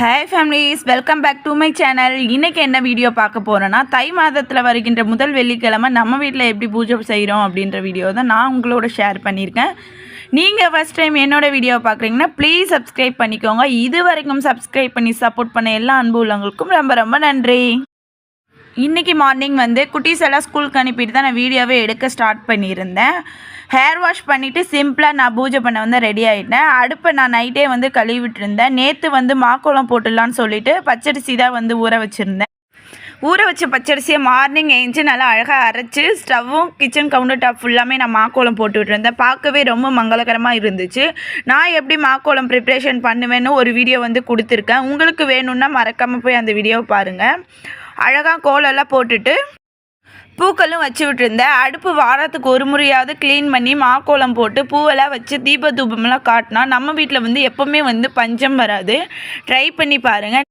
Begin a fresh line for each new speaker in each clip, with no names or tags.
Hi families welcome back to my channel இன்றைக்கி என்ன video பார்க்க போகிறேன்னா தை மாதத்தில் வருகின்ற முதல் வெள்ளிக்கிழமை நம்ம வீட்டில் எப்படி பூஜை செய்கிறோம் அப்படின்ற வீடியோ தான் நான் உங்களோட ஷேர் பண்ணியிருக்கேன். நீங்கள் ஃபஸ்ட் டைம் என்னோட வீடியோ பார்க்குறீங்கன்னா ப்ளீஸ் சப்ஸ்கிரைப் பண்ணிக்கோங்க. இது வரைக்கும் சப்ஸ்கிரைப் பண்ணி சப்போர்ட் பண்ண எல்லா அன்பு உள்ளவங்களுக்கும் ரொம்ப ரொம்ப நன்றி. இன்றைக்கி மார்னிங் வந்து குட்டீஸ் எல்லாம் ஸ்கூலுக்கு அனுப்பிட்டு தான் நான் வீடியோவே எடுக்க ஸ்டார்ட் பண்ணியிருந்தேன். ஹேர் வாஷ் பண்ணிவிட்டு சிம்பிளாக நான் பூஜை பண்ண வந்து ரெடி ஆகிட்டேன் அடுப்பை நான் நைட்டே வந்து கழுவிட்டு இருந்தேன் நேற்று வந்து மாக்கோளம் போட்டுடலான்னு சொல்லிட்டு பச்சரிசி தான் வந்து ஊற வச்சுருந்தேன். ஊற வச்ச பச்சரிசியை மார்னிங் ஏஞ்சி நல்லா அழகாக அரைச்சி ஸ்டவ்வும் கிச்சன் கவுண்டர் டாப் ஃபுல்லாமே நான் மாக்கோளம் போட்டு விட்டுருந்தேன். பார்க்கவே ரொம்ப மங்களகரமாக இருந்துச்சு. நான் எப்படி மாக்கோளம் ப்ரிப்ரேஷன் பண்ணுவேன்னு ஒரு வீடியோ வந்து கொடுத்துருக்கேன். உங்களுக்கு வேணும்னா மறக்காமல் போய் அந்த வீடியோவை பாருங்கள் அழகாக கோலெல்லாம் போட்டுட்டு பூக்களும் வச்சு விட்டுருந்தேன் அடுப்பு வாரத்துக்கு ஒரு முறையாவது க்ளீன் பண்ணி மாக்கோலம் போட்டு பூவெல்லாம் வச்சு தீப தூபமெல்லாம் காட்டினா நம்ம வீட்டில் வந்து எப்போவுமே வந்து பஞ்சம் வராது. ட்ரை பண்ணி பாருங்கள்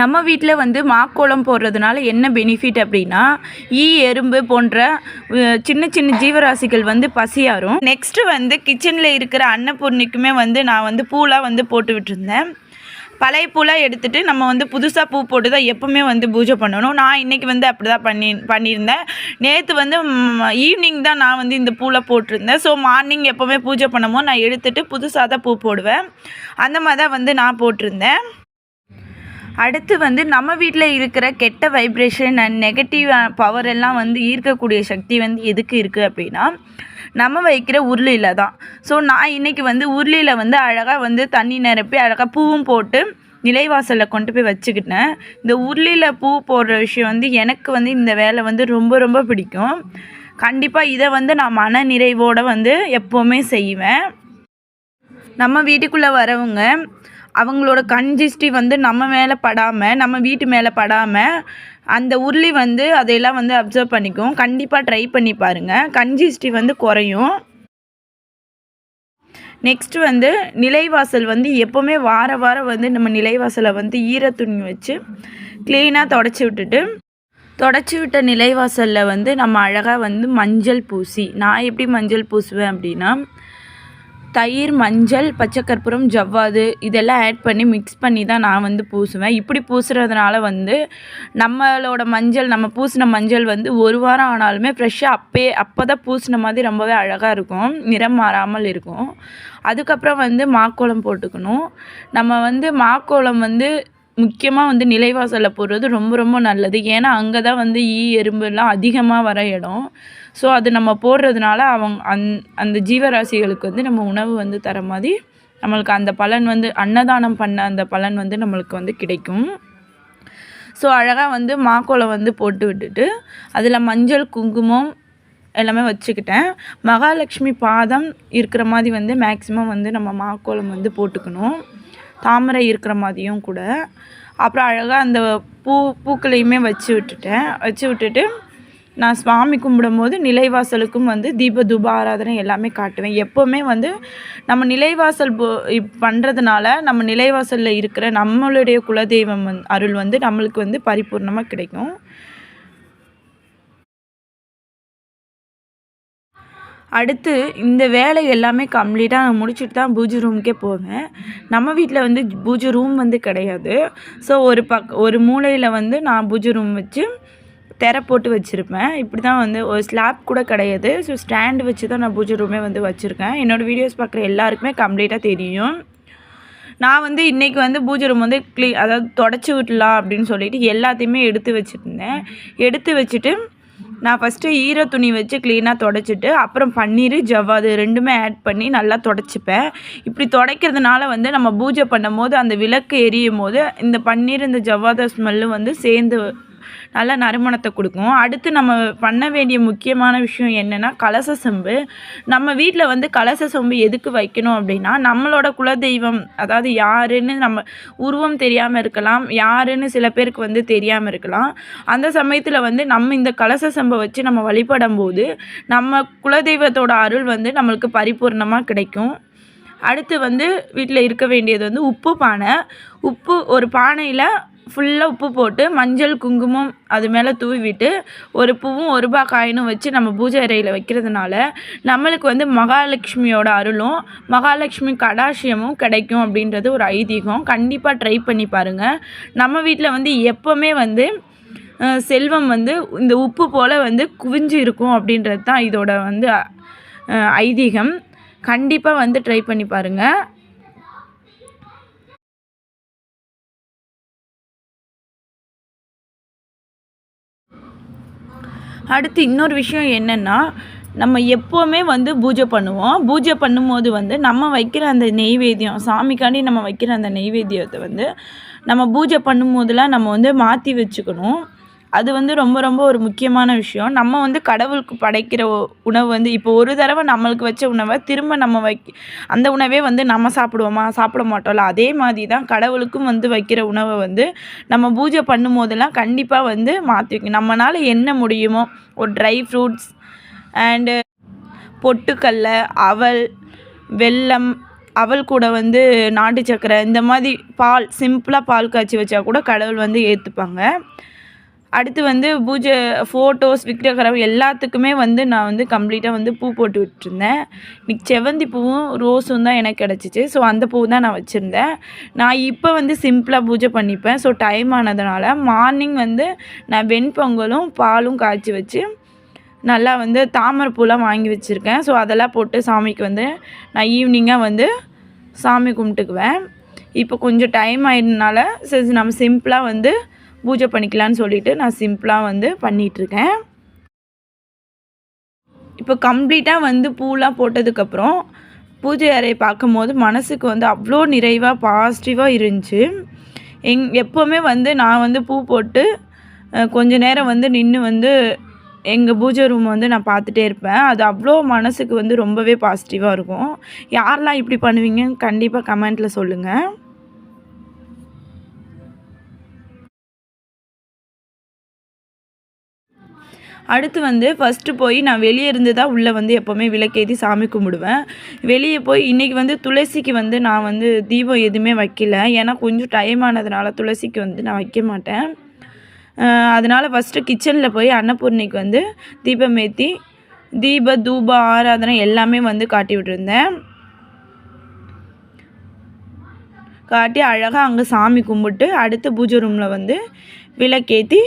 நம்ம வீட்டில் வந்து மாக்கோளம் போடுறதுனால என்ன பெனிஃபிட் அப்படின்னா ஈ எறும்பு போன்ற சின்ன சின்ன ஜீவராசிகள் வந்து பசியாரும். நெக்ஸ்ட்டு வந்து கிச்சனில் இருக்கிற அன்னபூர்ணிக்குமே வந்து நான் வந்து பூலாம் வந்து போட்டு விட்டுருந்தேன். பழைய பூலாம் எடுத்துகிட்டு நம்ம வந்து புதுசாக பூ போட்டு தான் எப்போவுமே வந்து பூஜை பண்ணணும். நான் இன்றைக்கி வந்து அப்படி தான் பண்ணி பண்ணியிருந்தேன். நேற்று வந்து ஈவினிங் தான் நான் வந்து இந்த பூவில் போட்டிருந்தேன். ஸோ மார்னிங் எப்போவுமே பூஜை பண்ணும்போது நான் எடுத்துகிட்டு புதுசாக தான் பூ போடுவேன். அந்த மாதிரி தான் வந்து நான் போட்டிருந்தேன். அடுத்து வந்து நம்ம வீட்டில் இருக்கிற கெட்ட வைப்ரேஷன் அண்ட் நெகட்டிவ் பவர் எல்லாம் வந்து ஈர்க்கக்கூடிய சக்தி வந்து எதுக்கு இருக்குது அப்படின்னா நம்ம வைக்கிற உருளியில் தான். ஸோ நான் இன்றைக்கி வந்து உருளியில் வந்து அழகாக வந்து தண்ணி நிரப்பி அழகாக பூவும் போட்டு நிலைவாசலில் கொண்டு போய் வச்சுக்கிட்டேன். இந்த உருளியில் பூ போடுற விஷயம் வந்து எனக்கு வந்து இந்த வேலை வந்து ரொம்ப ரொம்ப பிடிக்கும். கண்டிப்பாக இதை வந்து நான் மன நிறைவோடு வந்து எப்போவுமே செய்வேன். நம்ம வீட்டுக்குள்ளே வரவங்க அவங்களோட கண் திருஷ்டி வந்து நம்ம மேலே படாமல் நம்ம வீட்டு மேலே படாமல் அந்த உருளி வந்து அதையெல்லாம் வந்து அப்சர்வ் பண்ணிக்கும். கண்டிப்பாக ட்ரை பண்ணி பாருங்கள் கண் திருஷ்டி வந்து குறையும். நெக்ஸ்ட் வந்து நிலைவாசல் வந்து எப்போவுமே வார வாரம் வந்து நம்ம நிலைவாசலை வந்து ஈர துணி வச்சு க்ளீனாக தொடச்சி விட்டுட்டு தொடச்சி விட்ட நிலைவாசலில் வந்து நம்ம அழகாக வந்து மஞ்சள் பூசி நான் எப்படி மஞ்சள் பூசுவேன் அப்படின்னா தயிர் மஞ்சள் பச்சைக்கற்பூரம் ஜவ்வாது இதெல்லாம் ஆட் பண்ணி மிக்ஸ் பண்ணி தான் நான் வந்து பூசுவேன். இப்படி பூசுறதுனால வந்து நம்மளோட மஞ்சள் நம்ம பூசின மஞ்சள் வந்து ஒரு வாரம் ஆனாலுமே ஃப்ரெஷ்ஷாக அப்பே அப்போ தான் பூசின மாதிரி ரொம்பவே அழகாக இருக்கும். நிறம் மாறாமல் இருக்கும். அதுக்கப்புறம் வந்து மாக்கோலம் போட்டுக்கணும். நம்ம வந்து மாக்கோலம் வந்து முக்கியமாக வந்து நிலைவாசலில் போடுறது ரொம்ப ரொம்ப நல்லது. ஏன்னா அங்கே தான் வந்து ஈ எறும்புலாம் அதிகமாக வர இடம். ஸோ அது நம்ம போடுறதுனால அவங்க அந் அந்த ஜீவராசிகளுக்கு வந்து நம்ம உணவு வந்து தர மாதிரி நம்மளுக்கு அந்த பலன் வந்து அன்னதானம் பண்ண அந்த பலன் வந்து நம்மளுக்கு வந்து கிடைக்கும். ஸோ அழகாக வந்து மாக்கோலம் வந்து போட்டு விட்டுட்டு அதில் மஞ்சள் குங்குமம் எல்லாமே வச்சுக்கிட்டேன். மகாலட்சுமி பாதம் இருக்கிற மாதிரி வந்து மேக்ஸிமம் வந்து நம்ம மாக்கோலம் வந்து போட்டுக்கணும். தாமரை இருக்கிற மாதிரியும் கூட. அப்புறம் அழகாக அந்த பூ பூக்களையுமே வச்சு விட்டுட்டேன். வச்சு விட்டுட்டு நான் சுவாமி கும்பிடும்போது நிலைவாசலுக்கும் வந்து தீப தூப ஆராதனை எல்லாமே காட்டுவேன். எப்போவுமே வந்து நம்ம நிலைவாசல் பண்ணுறதுனால நம்ம நிலைவாசலில் இருக்கிற நம்மளுடைய குலதெய்வம் அருள் வந்து நம்மளுக்கு வந்து பரிபூர்ணமாக கிடைக்கும். அடுத்து இந்த வேலை எல்லாமே கம்ப்ளீட்டாக நான் முடிச்சுட்டு தான் பூஜை ரூமுக்கே போவேன். நம்ம வீட்டில் வந்து பூஜை ரூம் வந்து கிடையாது. ஸோ ஒரு பக் ஒரு மூலையில் வந்து நான் பூஜை ரூம் வச்சு திரை போட்டு வச்சுருப்பேன். இப்படி தான் வந்து ஒரு ஸ்லாப் கூட கிடையாது. ஸோ ஸ்டாண்டு வச்சு தான் நான் பூஜை ரூமே வந்து வச்சுருக்கேன். என்னோடய வீடியோஸ் பார்க்குற எல்லாருக்குமே கம்ப்ளீட்டாக தெரியும். நான் வந்து இன்றைக்கி வந்து பூஜை ரூம் வந்து க்ளீ அதாவது தொடச்சி விடலாம் அப்படின்னு சொல்லிட்டு எல்லாத்தையுமே எடுத்து வச்சுருந்தேன். எடுத்து வச்சுட்டு நான் ஃபஸ்ட்டு ஈர துணி வச்சு க்ளீனாக தொடச்சிட்டு அப்புறம் பன்னீர் ஜவ்வாது ரெண்டுமே ஆட் பண்ணி நல்லா தொடச்சிப்பேன். இப்படி துடைக்கிறதுனால வந்து நம்ம பூஜை பண்ணும் போது அந்த விளக்கு எரியும் போது இந்த பன்னீர் இந்த ஜவ்வாத ஸ்மெல்லு வந்து சேர்ந்து நல்ல நறுமணத்தை கொடுக்கும். அடுத்து நம்ம பண்ண வேண்டிய முக்கியமான விஷயம் என்னென்னா கலச செம்பு. நம்ம வீட்டில் வந்து கலச செம்பு எதுக்கு வைக்கணும் அப்படின்னா நம்மளோட குலதெய்வம் அதாவது யாருன்னு நம்ம உருவம் தெரியாமல் இருக்கலாம் யாருன்னு சில பேருக்கு வந்து தெரியாமல் இருக்கலாம். அந்த சமயத்தில் வந்து நம்ம இந்த கலச செம்பை வச்சு நம்ம வழிபடும் போது நம்ம குலதெய்வத்தோட அருள் வந்து நம்மளுக்கு பரிபூர்ணமாக கிடைக்கும். அடுத்து வந்து வீட்டில் இருக்க வேண்டியது வந்து உப்பு பானை. உப்பு ஒரு பானையில் ஃபுல்லாக உப்பு போட்டு மஞ்சள் குங்குமம் அது மேலே தூவிவிட்டு ஒரு பூவும் ஒரு ரூபா காயினும் வச்சு நம்ம பூஜை அறையில் வைக்கிறதுனால நம்மளுக்கு வந்து மகாலட்சுமியோட அருளும் மகாலட்சுமி கடாசியமும் கிடைக்கும் அப்படின்றது ஒரு ஐதீகம். கண்டிப்பாக ட்ரை பண்ணி பாருங்கள் நம்ம வீட்டில் வந்து எப்போவுமே வந்து செல்வம் வந்து இந்த உப்பு போல் வந்து குவிஞ்சு இருக்கும் அப்படின்றது தான் இதோட வந்து ஐதீகம். கண்டிப்பாக வந்து ட்ரை பண்ணி பாருங்கள் அடுத்து இன்னொரு விஷயம் என்னென்னா நம்ம எப்போவுமே வந்து பூஜை பண்ணுவோம். பூஜை பண்ணும்போது வந்து நம்ம வைக்கிற அந்த நெய்வேத்தியம் சாமிக்காண்டி நம்ம வைக்கிற அந்த நெய்வேத்தியத்தை வந்து நம்ம பூஜை பண்ணும்போதெல்லாம் நம்ம வந்து மாற்றி வச்சுக்கணும். அது வந்து ரொம்ப ரொம்ப ஒரு முக்கியமான விஷயம். நம்ம வந்து கடவுளுக்கு படைக்கிற உணவு வந்து இப்போ ஒரு தடவை நம்மளுக்கு வச்ச உணவை திரும்ப நம்ம வைக்க அந்த உணவே வந்து நம்ம சாப்பிடுவோமா? சாப்பிட மாட்டோம்ல. அதே மாதிரி தான் கடவுளுக்கும் வந்து வைக்கிற உணவை வந்து நம்ம பூஜை பண்ணும்போதெல்லாம் கண்டிப்பாக வந்து மாற்றி வைக்கணும். நம்மளால் என்ன முடியுமோ ஒரு ட்ரை ஃப்ரூட்ஸ் அண்டு பொட்டுக்கல்ல அவல் வெல்லம் அவள் கூட வந்து நாட்டு சக்கரை இந்த மாதிரி பால் சிம்பிளாக பால் காய்ச்சி வச்சா கூட கடவுள் வந்து ஏற்றுப்பாங்க அடுத்து வந்து பூஜை ஃபோட்டோஸ் விக்கிரகரம் எல்லாத்துக்குமே வந்து நான் வந்து கம்ப்ளீட்டாக வந்து பூ போட்டு விட்டுருந்தேன். இன்னைக்கு செவந்தி பூவும் ரோஸும் தான் எனக்கு கிடச்சிச்சு. ஸோ அந்த பூ தான் நான் வச்சுருந்தேன். நான் இப்போ வந்து சிம்பிளாக பூஜை பண்ணிப்பேன். ஸோ டைம் ஆனதுனால மார்னிங் வந்து நான் வெண்பொங்கலும் பாலும் காய்ச்சி வச்சு நல்லா வந்து தாமரைப்பூலாம் வாங்கி வச்சுருக்கேன். ஸோ அதெல்லாம் போட்டு சாமிக்கு வந்து நான் ஈவினிங்காக வந்து சாமி கும்பிட்டுக்குவேன். இப்போ கொஞ்சம் டைம் ஆயிருந்தனால சரி நம்ம சிம்பிளாக வந்து பூஜை பண்ணிக்கலான்னு சொல்லிட்டு நான் சிம்பிளாக வந்து பண்ணிகிட்ருக்கேன் இப்போ கம்ப்ளீட்டாக வந்து பூலாம் போட்டதுக்கப்புறம் பூஜை அறையை பார்க்கும்போது மனசுக்கு வந்து அவ்வளோ நிறைவாக பாசிட்டிவாக இருந்துச்சு. எங் எப்போவுமே வந்து நான் வந்து பூ போட்டு கொஞ்ச நேரம் வந்து நின்று வந்து எங்கள் பூஜை ரூம் வந்து நான் பார்த்துட்டே இருப்பேன். அது அவ்வளோ மனசுக்கு வந்து ரொம்பவே பாசிட்டிவாக இருக்கும். யாரெல்லாம் இப்படி பண்ணுவீங்கன்னு கண்டிப்பாக கமெண்ட்டில் சொல்லுங்கள் அடுத்து வந்து ஃபஸ்ட்டு போய் நான் வெளியே இருந்து தான் உள்ளே வந்து எப்போவுமே விளக்கேற்றி சாமி கும்பிடுவேன். வெளியே போய் இன்றைக்கி வந்து துளசிக்கு வந்து நான் வந்து தீபம் எதுவுமே வைக்கல. ஏன்னா கொஞ்சம் டைம் ஆனதுனால துளசிக்கு வந்து நான் வைக்க மாட்டேன். அதனால் ஃபஸ்ட்டு கிச்சனில் போய் அன்னபூர்ணிக்கு வந்து தீபம் ஏற்றி தீப தூப ஆராதனை எல்லாமே வந்து காட்டி விட்டுருந்தேன். காட்டி அழகாக அங்கே சாமி கும்பிட்டு அடுத்து பூஜை ரூமில் வந்து விளக்கேற்றி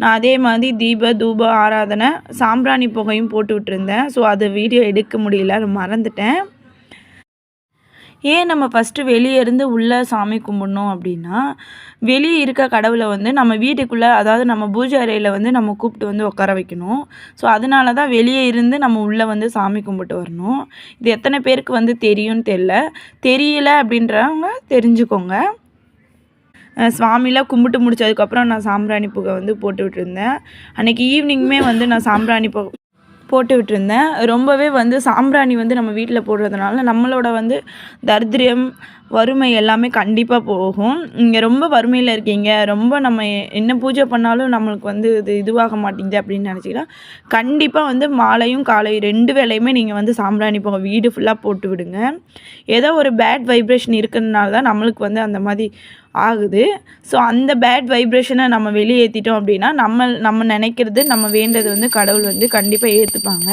நான் அதே மாதிரி தீப தூப ஆராதனை சாம்பிராணி புகையும் போட்டு விட்டுருந்தேன். ஸோ அது வீடியோ எடுக்க முடியல. அது மறந்துட்டேன். ஏன் நம்ம ஃபஸ்ட்டு வெளியே இருந்து உள்ளே சாமி கும்பிடணும் அப்படின்னா வெளியே இருக்க கடவுளை வந்து நம்ம வீட்டுக்குள்ளே அதாவது நம்ம பூஜை அறையில் வந்து நம்ம கூப்பிட்டு வந்து உட்கார வைக்கணும். ஸோ அதனால தான் வெளியே இருந்து நம்ம உள்ளே வந்து சாமி கும்பிட்டு வரணும். இது எத்தனை பேருக்கு வந்து தெரியும்னு தெரில தெரியல அப்படின்றவங்க தெரிஞ்சுக்கோங்க. சுவாமிலாம் கும்பிட்டு முடிச்சதுக்கப்புறம் நான் சாம்பிராணி புகை வந்து போட்டு விட்டுருந்தேன். அன்றைக்கி ஈவினிங்குமே வந்து நான் சாம்பிராணி புகை போட்டு விட்டுருந்தேன். ரொம்பவே வந்து சாம்பிராணி வந்து நம்ம வீட்டில் போடுறதுனால நம்மளோட வந்து தரித்திரியம் வறுமை எல்லாமே கண்டிப்பாக போகும். இங்கே ரொம்ப வறுமையில் இருக்கீங்க. ரொம்ப நம்ம என்ன பூஜை பண்ணாலும் நம்மளுக்கு வந்து இது இதுவாக மாட்டேங்குது அப்படின்னு நினச்சிங்கன்னா கண்டிப்பாக வந்து மாலையும் காலையும் ரெண்டு வேளையுமே நீங்கள் வந்து சாம்பிராணி போக வீடு ஃபுல்லாக போட்டு விடுங்க. ஏதோ ஒரு பேட் வைப்ரேஷன் இருக்கிறதுனால தான் நம்மளுக்கு வந்து அந்த மாதிரி ஆகுது. ஸோ அந்த பேட் வைப்ரேஷனை நம்ம வெளியேற்றிட்டோம் அப்படின்னா நம்ம நம்ம நினைக்கிறது நம்ம வேண்டது வந்து கடவுள் வந்து கண்டிப்பாக ஏற்றுப்பாங்க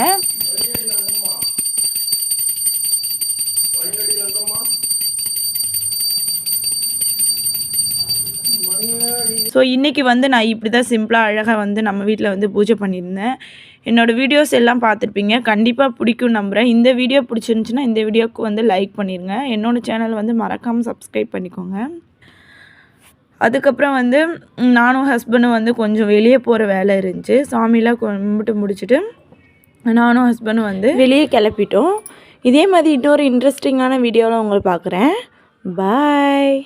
ஸோ இன்றைக்கி வந்து நான் இப்படி தான் சிம்பிளாக அழகாக வந்து நம்ம வீட்டில் வந்து பூஜை பண்ணியிருந்தேன். என்னோடய வீடியோஸ் எல்லாம் பார்த்துருப்பீங்க. கண்டிப்பாக பிடிக்கும் நம்புகிறேன் இந்த வீடியோ பிடிச்சிருந்துச்சின்னா இந்த வீடியோவுக்கு வந்து லைக் பண்ணிடுங்க என்னோடய சேனல் வந்து மறக்காமல் சப்ஸ்கிரைப் பண்ணிக்கோங்க. அதுக்கப்புறம் வந்து நானும் ஹஸ்பண்டும் வந்து கொஞ்சம் வெளியே போகிற வேலை இருந்துச்சு. சாமிலாம் கும்பிட்டு முடிச்சுட்டு நானும் ஹஸ்பண்டும் வந்து வெளியே கிளப்பிட்டோம் இதே மாதிரி இன்னொரு இன்ட்ரெஸ்டிங்கான வீடியோவில் உங்களை பார்க்குறேன். பாய்